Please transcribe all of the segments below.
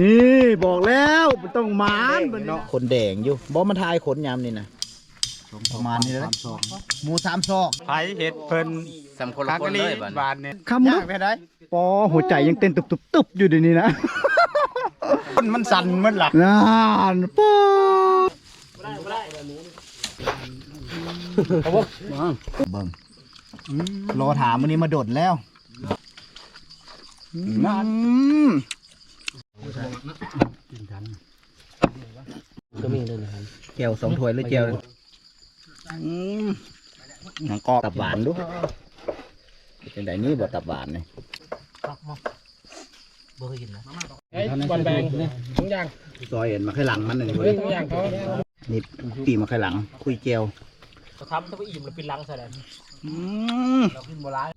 นี่บอกแล้วมันต้องหมานมันเนาะขนแดงอยู่บ่มันทายขนยามนี่นะประมาณนี้แล้วหมูสามซอกไผเห็ดเพิ่นสำคนละคนเลยบัดบานเนี่ยคำลูกไปได้ปอหัวใจยังเต้นตุบตุบตุบอยู่เดี๋ยวนี้นะคนมันสั่นมันหลักนานปอเบิ่งรอถามวันนี้มาโดดแล้วอืม ก็มีเลยนะครับแก้วสองถ้วยเลยแก้วหนังกอบตับหวานดูเป็นไดนี่บ่ตับหวานนี่บ่เคยกินนะไอ้วันแบงทุกอย่างซอยเห็นมาข้างหลังมันนี่เฮ้ยทุกอย่างเขานี่ปีมาข้างหลัง คุยแก้วเขาทำถ้าไปอิ่มแล้วป็นลังแสดงอืมเราขึ้นโบราณ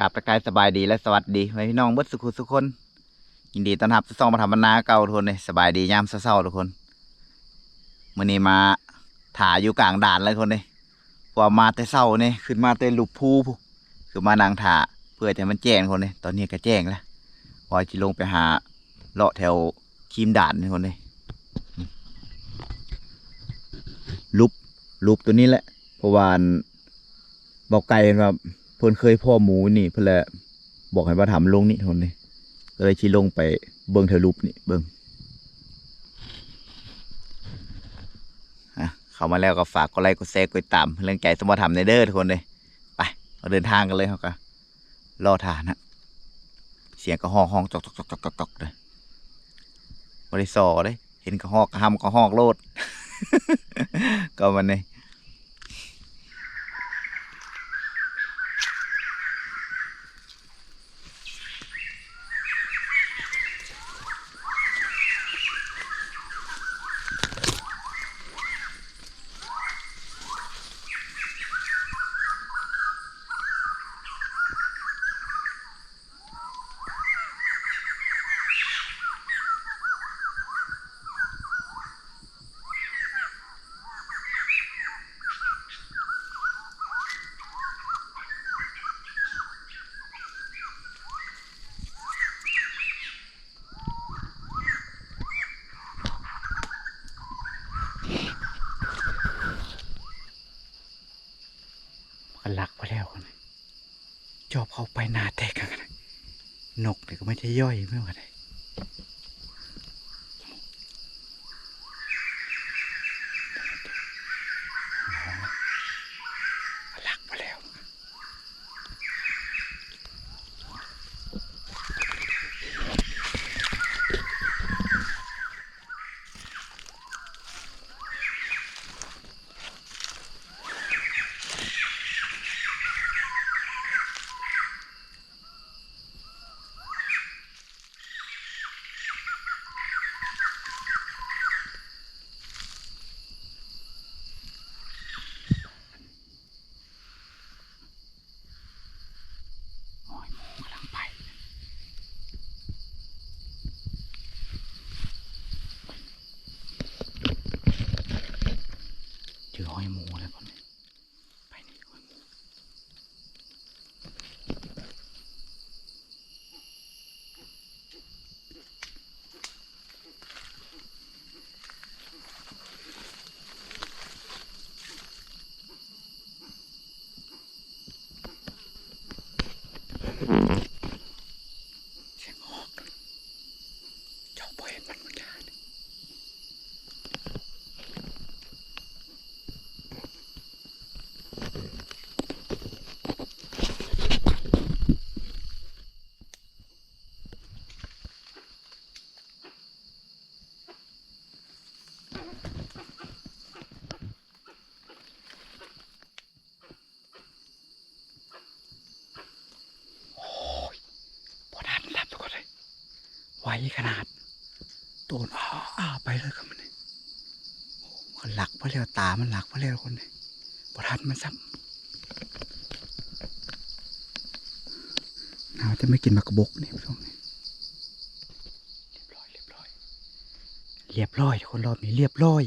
กราบตะกายสบายดีและสวัสดีไว้พี่น้องเบิดสุขุสุคน ยินดีต้อนรับสู่ซองมาทำบรรณาเก่าทุกคนเลยสบายดียามเศร้าๆทุกคนมื่อนี้มาถ่ายอยู่กลางด่านเลยคนเลยพอมาแต่เศร้าเนี่ยขึ้นมาแต่ลูกภูพูคือมานางถ่าเพื่อจะมันแจ้งคนเลยตอนนี้ก็แจ้งแล้วพอจะลงไปหาเลาะแถวคีมด่านคนเลยลุบลุบตัวนี้แหละเพราะว่าอันบอกไก่ว่า เพิ่นเคยพ่อหมูนี่เพิ่นเลยบอกให้ว่าทำลงนี่ทุกคนเลยก็เลยชี้ลงไปเบิ้งเทอรูปนี่เบิ้งเข้ามาแล้วก็ฝากกดไลค์กดแชร์กดตามเรื่องใจสมบัติธรรมในเด้อทุกคนเลยไปเราเดินทางกันเลยเขาก็รอทานนะเสียงกระหอกห้องจอกจอกจอกจอกจอกเลยบริสอเลยเห็นกระหอกกระหำกระหอกโลด ก็มันนี่กัน เข้าไปนาแตกกันนกเนี่ยก็ไม่ใช่ย่อยไม่หมดเลยกไปแล้ว โอ้ยหมูกำลังไป เจอห้อยหมูแล้วคนนี้ไปนี่ห้อยหมูเสียงหอกเจ้าบ่เห็นมันมันยานี่ พอทันรับทุกคนเลยไว ขนาดโดนอ้าอ้าไปเลยครับมันนี่โอ้มันหลักเพราะเรียวตามันหลักเพราะเรียวคนนี้พอทันมันซ้ำเราจะไม่กินมากระบกนี่ช่วงนี้เรียบร้อยเรียบร้อยเรียบร้อยคนรอบนี้เรียบร้อย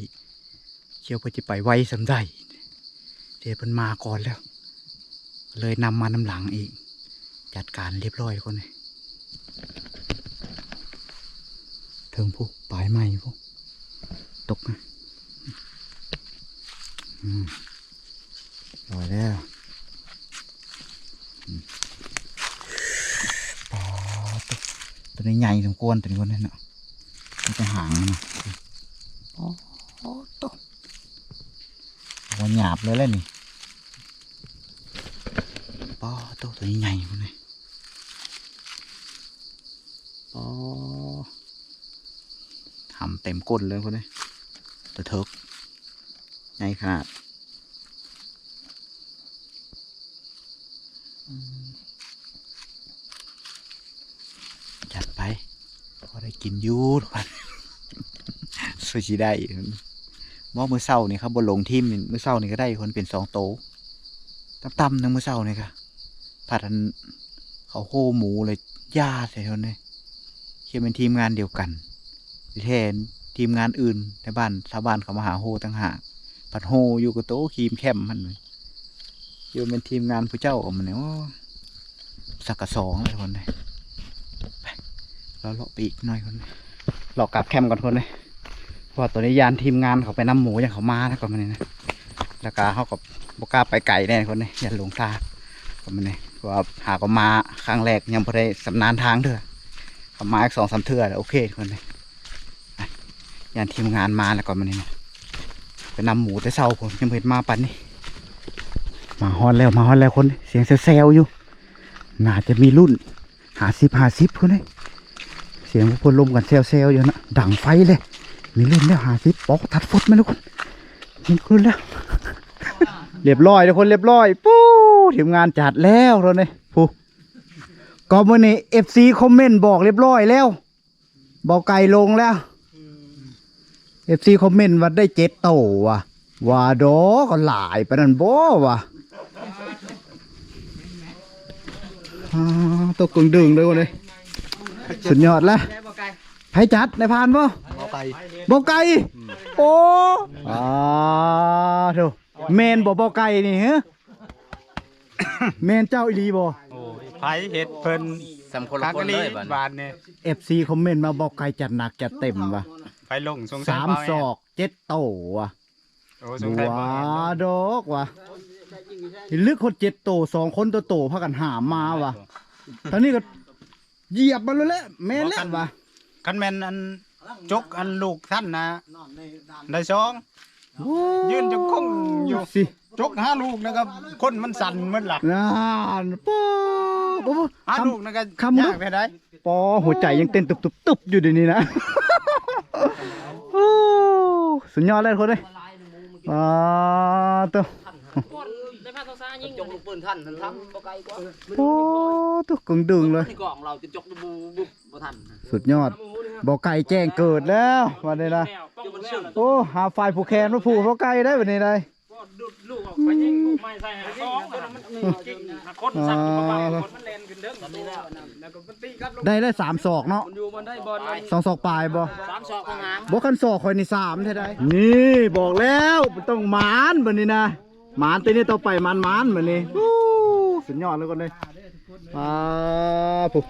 เชียวพอจะไปไวสำได้เดี๋ยวมันมาก่อนแล้ว เลยนำมานำหลังอีก จัดการเรียบร้อยทุกคนเลยเทิงผู้ปลายไม้ผู้ตกนะอืมลอยแล้วอืมปอตกตัวนี้ใหญ่สมควรตัวนี้คนนั้นเนาะมันจะหางมันเนาะโอ้โหตกหัวหยาบเลยแหละนี่ปอตกตัวนี้ใหญ่คนเลย ทำเต็มก้นเลยคนนี้ตัวเทิกใหญ่ขนาดจัดไปพอได้กินยูทุกคนสุชิได้มอมือเศร้านี่ครับบนลงทีมมือเศร้านี่ก็ได้คนเป็นสองโตตั้มๆนึงมือเศร้านี่ค่ะผัดอันเขาโคหมูเลยย่าใส่คนเลยเคียเป็นทีมงานเดียวกัน แทนทีมงานอื่นในบ้านชาวบ้านเขามาหาโฮตั้งหากผัดโฮอยู่กับโต๊ะครีมแคมมันเลยอยู่เป็นทีมงานผู้เจ้าเอามันเนี่ยสักกะสองเลยคนเลยเราเลาะไปอีกหน่อยคนเรากลับแคมป์ก่อนคนเลยเพราะตัวนี้ยานทีมงานเขาไปน้ำหมูอย่างเขามานะก่อนมันนี่นะแล้วก็เขากับบกล้าไปไก่แน่คนนี้อย่าหลงทางก่อนมันนี่เพราะว่าหาก็มาครั้งแรกยังพอได้สำนานทางเถอะเขามาอีกสองสามเทื่อแล้วโอเคคนนี้ ยานทีมงานมาแล้วก่อนมันนี่ไปนำหมูแต่เช้าผมยังเห็นมาปันนี่มาฮอนแล้วมาฮอนแล้วคน เสียงแซวอยู่น่าจะมีรุ่นหาสิบหาสิบคนนี้เสียงพวกคนลมกันเซลๆอยู่นะดังไฟเลย มีรุ่นแล้วหาซิปอกทัดฟดไหมทุกคนยิงขึ้นแล้ว เรียบร้อยทุกคนเรียบร้อยปู้ทีมงานจัดแล้วเราเนี่ยปูก็มื่อนี้เอฟซีคอมเมนต์บอกเรียบร้อยแล้วบอกไก่ลงแล้ว อฟซีคอมเมนต์ว่าได้เจ็ดโตว่ะว่าดอก็หลายไปนั่นบ่ว่ะอ่าตกกึ่งดึงเลยวันนี้สุดยอดแล้วไผจัดในพานบ่บ่ไก่บ่ไก่โอ้อ่าโธ่เมนบ่บ่ไก่นี่ฮะเมนเจ้าอีหลีบ่โอ้ยไผเฮ็ดเพิ่นสำคนละคนเลยบัดบานเนี่ย FC คอมเมนต์มาบ่ไก่จัดหนักจัดเต็มว่ะ ไผลงสงสัยสามเปล่ศอกเจ็ดโตว่ะโอ้สงสัยว้าเปล่าดอกว่ะลึกคนเจ็ดโตสองคนตัวโตพากันหามมาว่ะตอนนี้ก็เหยียบมันเลยแหละแม่นแล้วว่ะคันแม่นอันจกอันลูกท่านนะได้สองโอ้ยืนจะคงอยู่ สิจกห้าลูกนะครับ คนมันสั่นเหมือนหลักนานป้อปอห้าคำลูกนะก็คำมึงยากไปได้ ปอหัวใจยังเต้นตุบตุบตุบอยู่เดี๋ยวนี้นะโอ้ สุดยอดเลยคนเลยอ่าตัวได้พาตัวซ่ายิงจกลูกปืนท่านท่านทำบ่ไกลกว่าโอ้ตัวกึ่งดึงเลยกล่องเราจะจกบูบุบทันสุดยอดบอกไก่แจ้งเกิดแล้ววันนี้นะแล้วป้องแล้วโอ้หาไฟผูกแขนมาผูกเพราะไก่ได้วันนี้เลย ไปยิงลูกไม้ใส่หาซองตัวนั้นมันกิ่งหาคนสั่งอยู่ประมาณคนมันแลนขึ้นเด้งตอนนี้แล้วแล้วก็มันตีกลับลงได้ได้สามศอกเนาะมันอยู่มันได้บอลมันสองศอกปลายบ่สามศอกของหางบอกขันศอกคอยในสามใช่ได้นี่บอกแล้วมันต้องหมานวันนี้นะหมานตัวนี้ต่อไปหมานหมานวันนี้โอ้สุดยอดเลยคนเลยอ่าผูก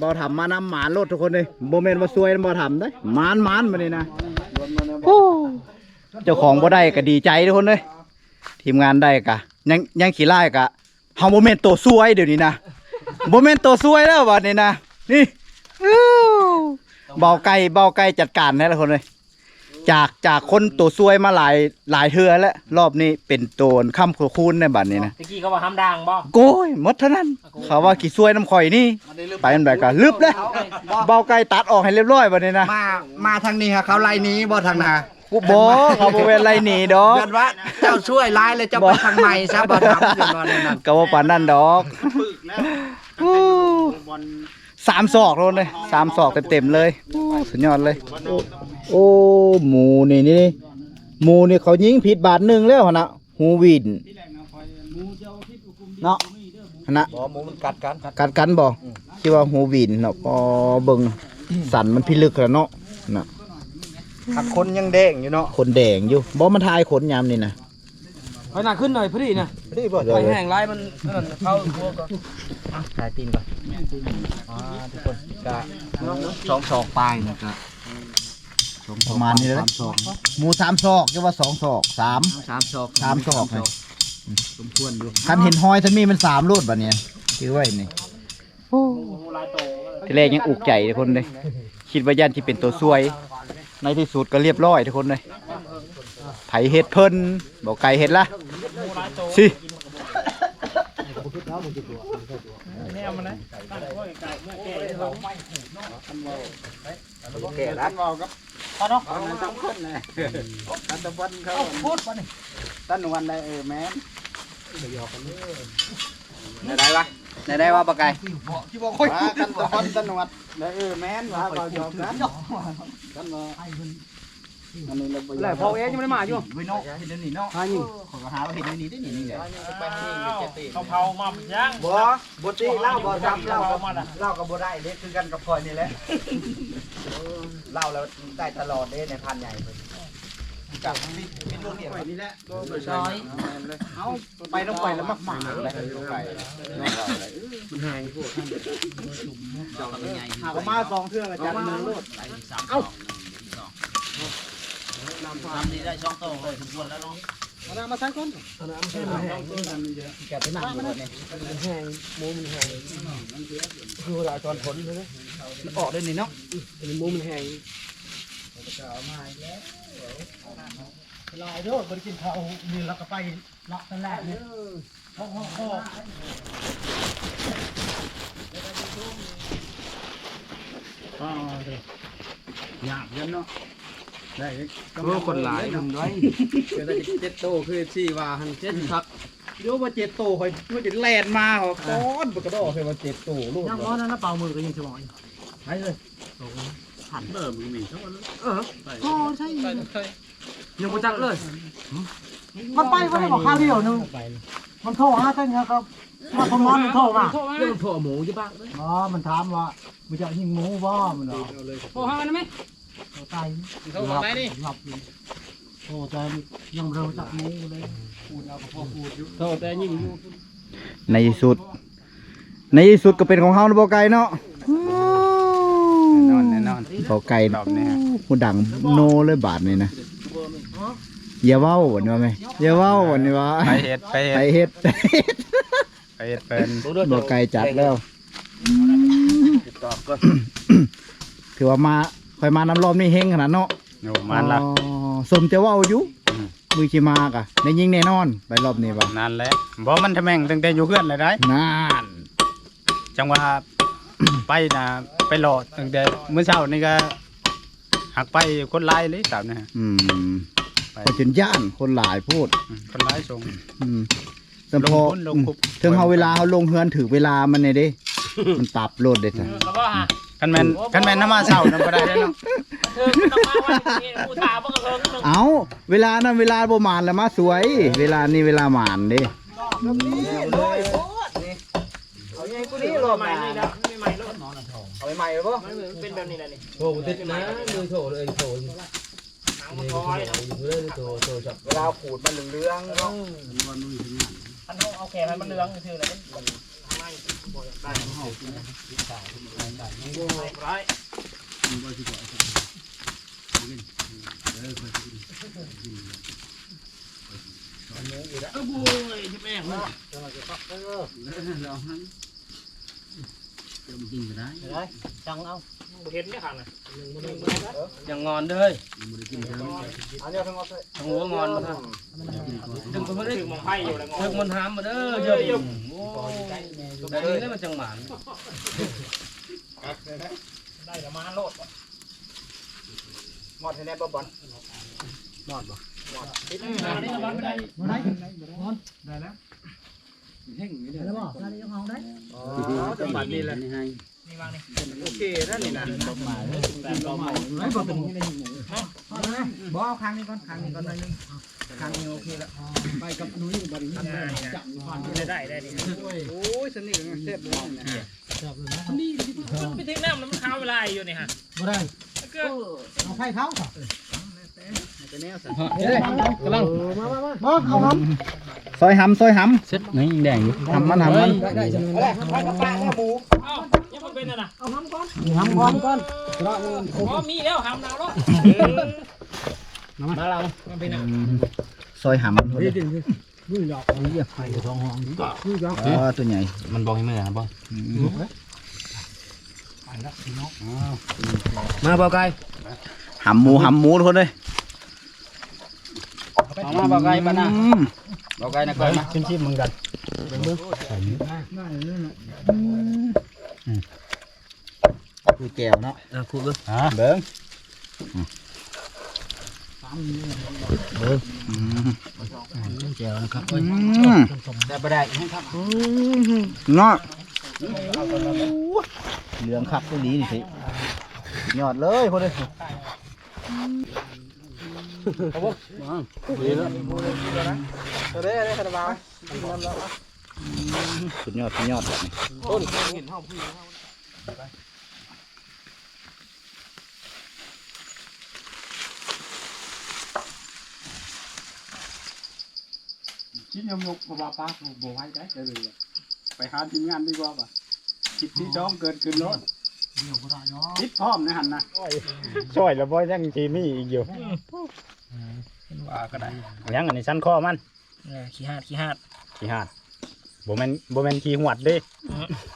บ่ทำมานำหมานรถทุกคนเลยโบเมนมาซวยบ่ทำได้หมานหมานมานี่นะโอ้ เจ้าของบ่ได้ก็ดีใจทุกคนเลยทีมงานได้กะยังยังขี่ไล่กะเฮาโบเมนตัวซวยเดี๋ยวนี้นะโบเมนตัวซวยแล้วบัดนี้นะนี่อู้เบาไก่เบาไก่จัดการให้ละคนเลยจากจากคนตัวซวยมาหลายหลายเทือแล้ว รอบนี้เป็นโตนค่ำคูณในบัดนี้นะตะกี้เขาว่าห้ามดังบ่โก้ยหมดเท่านั้น เขาว่ากี่ซวยน้ำข่อยนี่ไปมันแบบกันลึบเลยเบาไก่ตัดออกให้เรียบร้อยบัดนี้นะมามาทางนี้ฮะเขาไล่หนี้บ่ทางนา กูบอเขาบริเวณไรหนีดอกเดือนว่าเจ้าช่วยไล่เลยเจ้าไปทางใหม่ซะบ่ทำเดือนวันนั้นก็ว่าปานนั่นดอกอู้สามศอกเลยสามศอกเต็มๆเลยอู้สุดยอดเลยโอ้โอ้หมูนี่นี่หมูนี่เขายิงผิดบาทหนึ่งแล้วหั่นนะหูวินเนาะหั่นนะบ่หมูมันกัดกันกัดกันบ่คิดว่าหูวินเนาะพอเบิ่งสันมันพิลึกแล้วเนาะน่ะ ถ้าคนยังแดงอยู่เนาะขนแดงอยู่บ่มันทายขนยามนี่นะไปหน้าขึ้นหน่อยพอดีนะที่บ่ไปแห้งไรมันนั่นเข้าพวกก็ถ่ายตีนก่อนอ่าทุกคนก็สองศอกปลายนะก็ประมาณนี้เลยนะหมูสามศอกเรียกว่าสองศอกสามสามศอกสามศอกเลยสมควรอยู่คันเห็นหอยท่านมีมันสามรูดแบบนี้คือไว้นี่ลายโตทีแรกยังอุกใจทุกคนเลยคิดว่ายันที่เป็นตัวซวย ในที่สุดก็เรียบร้อยทุกคนเลยไผเฮ็ดเพิ่นบอกไก่เฮ็ดละสิแนวมันนะตั้งไว้ไกลเมื่อแก่เราไม่แก่แล้วบอกกับตาเนาะมันสำคัญนะตันตะวันเขาพูดป่ะนี่ตันวันได้เออแม่นได้ได้ปะ ได้ได้ว่าปะไก่ว่ากันตะวันตันวัดได้เออแม่นว่าก็ยอมกันกันว่าอันนี้เราไปแล้วพอเอ๊ยังไม่ได้มาอยู่ไว้นอกเห็นนี่เนาะหายิงขอหาว่าเห็นนี่ได้นี่นี่แหละเขาเผามาย่างบ่บ่ตีเล่าบ่ทำเล่ากับมาละเล่ากับบ่ได้เด้คือกันกับคอยนี่แหละเล่าแล้วได้ตลอดเด้ในพันใหญ่ เพิ่นกับนี่เป็นลูกเนี่ยนี่แหละซอยเอาไปต้องไปแล้วมากหมาเลยไปมันห้งพวกหามาสองเทื่ออาจารย์มือโลดเอ้าทำนี่ได้ช่องโตเลยถึงวันแล้วเนาะมามาใส่ก่อนอันนั้นมันแห้งแกไปหนั่งอยู่เนี่ยมันแห้งมูมันแห้งคือเวลาตอนผลใช่ไหมมันออกได้นี่เนาะอันนี้หมูมันแห้ง ลายโดดบ่ได้กินข้าวนี่แล้วก็ไปลักนั่นแหละเนี่ยห้องห้องห้องอ๋อเด้หยาบยันเนาะได้เมื่อคนหลายทำไว้เดี๋ยวจะเจ็ดโตคือที่ว่าหันเจ็ดพักเดี๋ยวว่าเจ็ดโตคอยว่าจะแล่นมาเหรอก้อนบกระโดดเคยว่าเจ็ดโตลูกยังร้อนนะเป่ามือก็ยังสมองไปเลย ก็ใช่ยังไม่จักเลยมันไปมันได้บอกข้าวเดียวนึงมันโทรหาเส้นครับมาคนมันโทรมาเรื่องถั่วหมูใช่ปะอ๋อมันถามว่ามันจะยิงหมูบ่มันเหรอโอ้ห้ามันไหมตายหลับหลับอยู่โอ้แต่ยังเร็วจับหมูเลยพูดเอาก็พอพูดอยู่โถ่แต่ยิ่งอยู่ในที่สุด ในที่สุดก็เป็นของเฮาแล้วบ่ไก่เนาะนอนแน่นอนบ่ไก่รอบนี้ฮะผู้ดังโนเลยบาทนี่นะอย่าเว้าวันนี้ว่าไหมอย่าเว้าวันนี้ว่าไปเฮ็ดไปไปเฮ็ดเฮ็ดไปเฮ็ดเป็นบ่ไก่จัดแล้วตอบก็ถือว่ามาคอยมานำรอบนี้เฮงขนาดเนาะโอ้มันละอ๋อสมจะเว้าอยู่อืมมือสิมากะได้ยิงแน่นอนไปรอบนี้ว่านั่นแหละบ่มันทำแม่งตั้งแต่อยู่เพื่อนเลยได้นาน จังว่า ไปนะไปหลอดตั้งแต่เมื่อเช้านี่ก็หักไปคนไล่เลยสามนะฮะ อืมไป ไปจนย่านคนหลายพูดอืมคนไล่ส่ง อืมแต่ลงพอทุนลงคุบถึงเฮาเวลาเฮาลงเฮือนถือเวลามันเนี่ยเด้ มันปรับโลดเด้จ้ะแล้วก็ฮะคันแม่นคันแม่นน้ำมาเช้านั่นบ่ได้เด้อเนาะเธอต้องมาวันนี้กูถามว่าเธอนึงเอาเวลานั้นเวลาบ่หมานแล้วมาสวย เวลานี้เวลาหมานเด้เอาไงกูนี่หลบใหม่นี่แล้วไม่ใหม่แล้ว เอาใหม่ๆบ่มันเป็นแบบนี้แหละนี่โถ่ติดนะมือโถ่เลยโถ่หนังมันคอยอยู่เลยโถ่โถ่จับเวลาขูดมันเหลืองๆเนาะอันเอาแขนมันเหลืองคืออะไรมันไม่ ได้ไรจังเอาเห็นไหมค่ะนะอย่างงอนเด้อเอาเนี่ยทั้งหมดเลยทางหัวงอนมาทางดึงไปไม่ได้ถึงมองไพ่อยู่แล้วงเลิกมันหามมาเด้อเยอะยุ่งโอ้แต่นี้แล้วมันจังหมันได้แต่มาโลดหมดให้แน่บ่บอลอ๋ อจังหวัดนี้แหละนี่วางนี่โอเคนั่นนี่นะบ่เอาครั้งนี้ก่อนครั้งนี้ก่อนหน่อยนึงครั้งนี้โอเคแล้วไปกับนุ้ยบัดนี้ได้ได้ได้ดีโอ้ยสนิทกันเซ็ตเลยนะไปทิ้งน้ำแล้วมันค้าเวลาอยู่นี่ฮะบ่ได้ก็เอาไฟเขาค่ะกำลังบ่เอาครับ ซอยหำซอยหเซ็ตนี่แดงอยู่ำหำมันหำมันได้ใช่ไหมเอาแหละไปกับปลาเนี่ยหมูเอ้ายังบ่เป็นน่ะนะทำก่อนก่อนอ๋อมีแล้วหำเราแล้วมาเรามันเป็นน่ะซอยหำมันพุ่นนี่เด้ดินี่ดอกนี่ไข่ทองหอมนี่ดอกอ๋อตัวใหญ่มันบอกให้มือนะบ่มาเบาไก่หำหมูหำหมูทุกคนเลยเอามาเบาไก่บ้านนะอืม เบาไก่นะก่อนนะชิมชิมมึงกันคือแก้วเนาะอะพูดเลยเบิ้งแก้วนะครับอืมได้บ่ได้ครับเนาะเหลืองคักตัวนี้นี่สิยอดเลยคนเลยดีแล้วตัว เด้อเด้อคาราบาวสุดยอดสุดยอดแบบนี้ชิ้นยมยกบ่ว่าป้าบ่ไว้ได้เลยไปหาทีมงานดีกว่าป่ะคิดที่จ้องเกินขึ้นรถคิดพร้อมในหันนะช่วยแล้วบ่ยังจีมีอีกอยู่ว่าก็ได้ยังอันนี้ชั้นคอมัน เออขี้หาดขี้หาด ขี้หาดบ่แม่นบ่แม่นขี้หวดเด้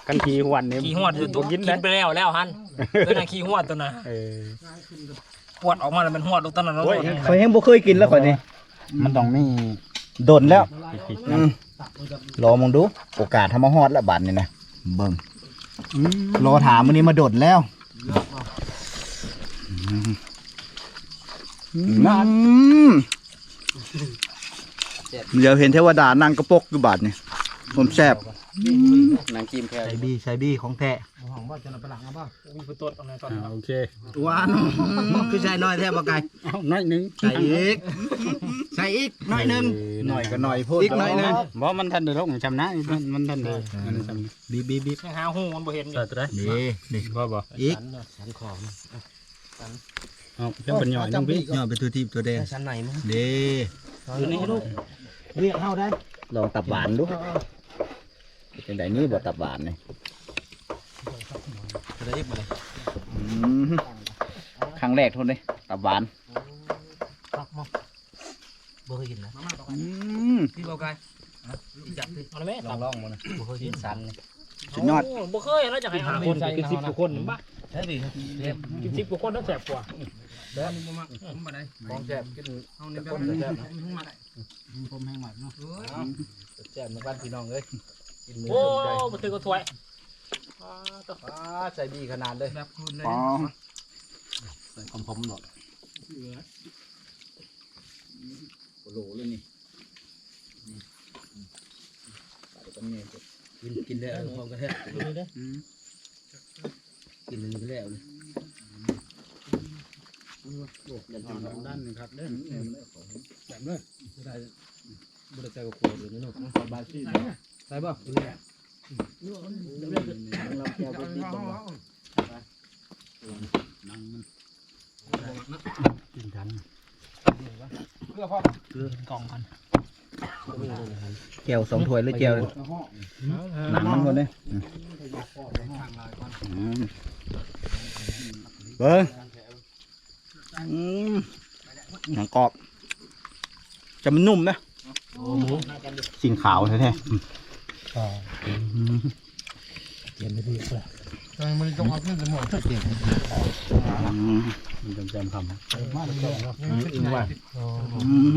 กันขี้หวดนี่ขี้หวดอยู่ตัวบ่กิกินนได้ไปแล้วแล้วหันตัวนั้นขี้หวดตัวน่ะเออ ปวดออกมาแล้วมันหวดตัวนั้นแล้วโอ้ยข่อยยังบ่เคยกินแล้วข่อยนี่มันต้องมีโดนแล้วผิดๆอืนะมรอมองดู โอกาสทำมาฮอดแล้วบัดนี่นะเบิ่งรอถามมื้อนี้มาโดดแล้วอืม เดี๋ยวเห็นเทวดานั่งกระปกอยู่บาดนี่ผมแซ่บนางกิมแค่ใส่บี้ใส่บี้ของแท้มีผู้ตรวจตรงไหนก่อนอ่าโอเคหวานคือใส่น้อยแท้บ่ไก่เอาหน่อยหนึงใส่อีกใส่อีกหน่อยหนึงหน่อยก็หน่อยพูดอีกหน่อยหนึ่งบ่มันทันได้ลงจำนะมันมันทันได้มันจำบีบบีบบีบยังหาหูมันบ่เห็นอยู่นี่นี่บ่บ่อีก เอาเพิ่นเป็นหน่อยนึงพี่ย่อไปตัวทีตัวแดงชั้นไหนมั้งเด้อยู่นี่ลูกเรียกเข้าได้ลองตับหวานดูเป็นไดนี้บ่ตับหวานนี่ได้อีกบ่เลยอืมครั้งแรกทนเลยตับหวานบ่เคยกินนะอืมพี่เบาไก่จับพี่เอาเลยแม่ลองลองมันบ่เคยกินสันนี่สุดยอดโบ่เคยแล้วจะให้หาคนกินสิบกว่าคนบ้าใช่ดิเรียบกินสิบกว่าคนต้องแสบกว่า ของแซ่บกินเฮานี่แบบแซ่บผมแห้งหน่อยเนาะแซ่บมาบ้านพี่น้องเอ้ยกินหมูโอ้ใจบ่ถือก็ถ้วยอ่าใจดีขนาดเลยอ๋อใส่คอมๆหน่อยโอ้โหเลยนี่กินกินได้เอาพร้อมกันแท้กินนี่ก็แล้วเลย ด้านนึงครับเด้อแบบเลยได้บ่ได้ใส่กับครัวเลยเนาะบาซี่ใส่บ่กินกันเพื่อพ่อกล่องกันแก้วสองถ้วยหรือแก้วหนังมันหมดเลยอืมเบิ้งอืม หนังกรอบ จะมันนุ่มนะสิ่งขาวแท้ๆอืมมันต้องเอาขึ้นสมองอืมมันจำจำคำอิงว่าอืม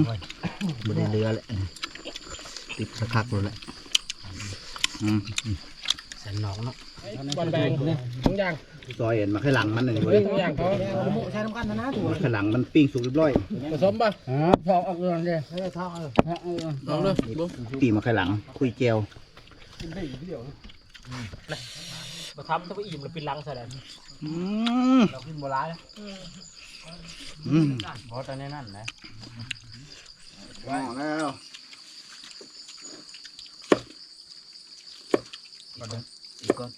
บไดเรือเลยติดสักพักเลยแหละอืมใส่หนองเนาะ วันแดงทุกอย่างซอยเห็นมาข้างหลังมันเลยเว้ยทุกอย่างเขาใช้น้ำกันนะนะถูกข้างหลังมันปิ้งสุกเรียบร้อยผสมป่ะพอเอาเงินเลยให้ท้องเออเออลองเลยปีมาข้างหลัง คุยเจียวมาทำถ้าไปอิ่มแล้วเป็นลังใส่แล้วเรากินโบราณอืมเพราะตอนนี้นั่นนะว้าวแล้วอีกก่อน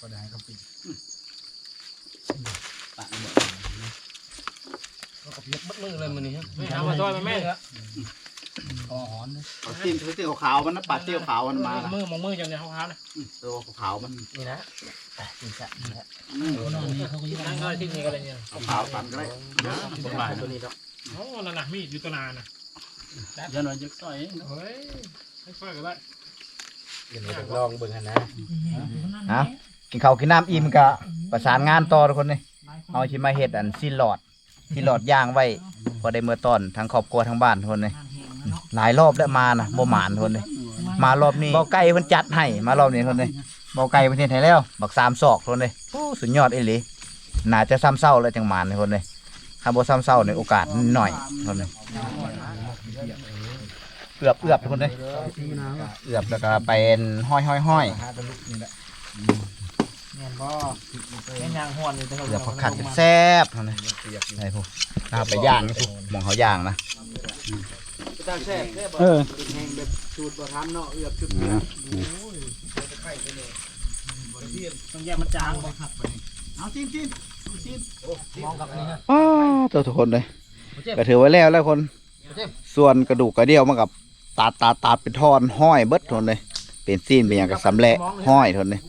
ก็ได้ครับพี่ปะหมดก็กับเล็บบัดมือเลยมื้อนี้ฮะไม่เอามาซอยมาแม่เอาซีนคือซีนขาวๆมันนะปัดเตี้ยวขาวมันมานะมือมองมือจังเนี่ยเขาเขานะตัวขาวๆมันนี่นะจริงจังนี่แหละนั่งก็ที่นี่ก็เลยเนี่ยขาวๆกันก็ได้ผมหมายตัวนี้ดอกโอ้นั่นน่ะมีดอยู่ตัวนานน่ะยันวันยึกซอยเฮ้ยให้ช่วยกันได้เดี๋ยวลองเบิ่งกันนะฮะ กินข้าวกินน้ำอิ่มก็ประสานงานต่อทุกคนเลยเอาชิมาเฮ็ดอันซีหลอดซีหลอดย่างไว้พอได้เมื่อตอนทั้งครอบครัวทั้งบ้านทุกคนเลยหลายรอบแล้วมานะบ่หมานทุกคนเลยมารอบนี้บาไก่เพิ่นจัดให้มารอบนี้ทุกคนเลยเบาไก่เพิ่นเฮ็ดให้แล้ว บักสามศอกทุกคนเลยสุดยอดอีหลีน่าจะซ้ำเศร้าแล้วจังหมานทุกคนเลยถ้าบ่ซ้ำเศร้าในโอกาสหน่อยทุกคนเลยเอือบเอือบทุกคนเลยเอือบแล้วก็เป็นห้อยห้อยห้อย เงินบ่แม่ยางหวนอยู่แต่เอือบผักขัดแซ่บทุกคนเลยไอ้พวกถ้าไปย่างนี่พวกมองเขาย่างนะตาแซ่บแซ่บเออเป็นแห้งแบบสูตรบ่ทำเนาะเอือบจุดต้องแยกมันจางบ่เอาจิ้มจิ้มจิ้มอ้าวตัวทุกคนเลยก็ถือไว้แล้วแล้วคน ส่วนกระดูกกระเดี่ยวมันกับตัดตัดตัดเป็นท่อนห้อยเบิดทนเลย เป็นซีนเป็นอย่างกับสำแหละห้อยทนเลย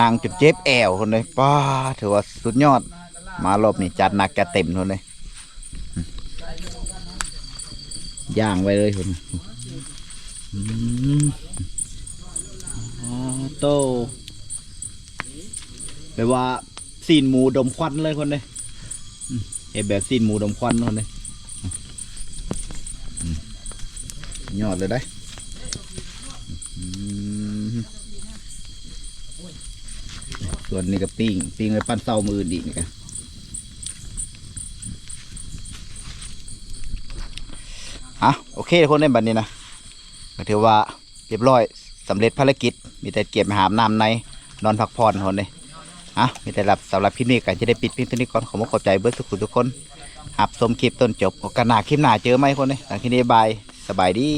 นางจุดเจ็บแอวทนเลยป้าถือว่าสุดยอด มารอบนี้จัดหนักจัดเต็มทนเลยอย่างไว้เลยทนโตแปลว่าซีนหมูดมควันเลยคนเลยอืมเห็นแบบซีนหมูดมควันคนเลยยอดเลยได้ ส่วนนี้ก็ปิ้งปิ้งไว้ปั้นเต้ามืออนอีนี่กันอะโอเคทุกคนในบัดนี้นะก็ถือว่าเรียบร้อยสำเร็จภารกิจ มีแต่เก็บหามน้ำในนอนพักผ่อนคนเลยอะมีแต่รับสำหรับคลิปนี้กันจะได้ปิดเพียงเท่านี้ก่อนขอมาขอบใจเบิร์ดสุขุทุกคนหับชมคลิปต้นจบโอกาสหน้าคลิปหน้าเจอไหมคนนี้หลังที่นี้บายสบายดี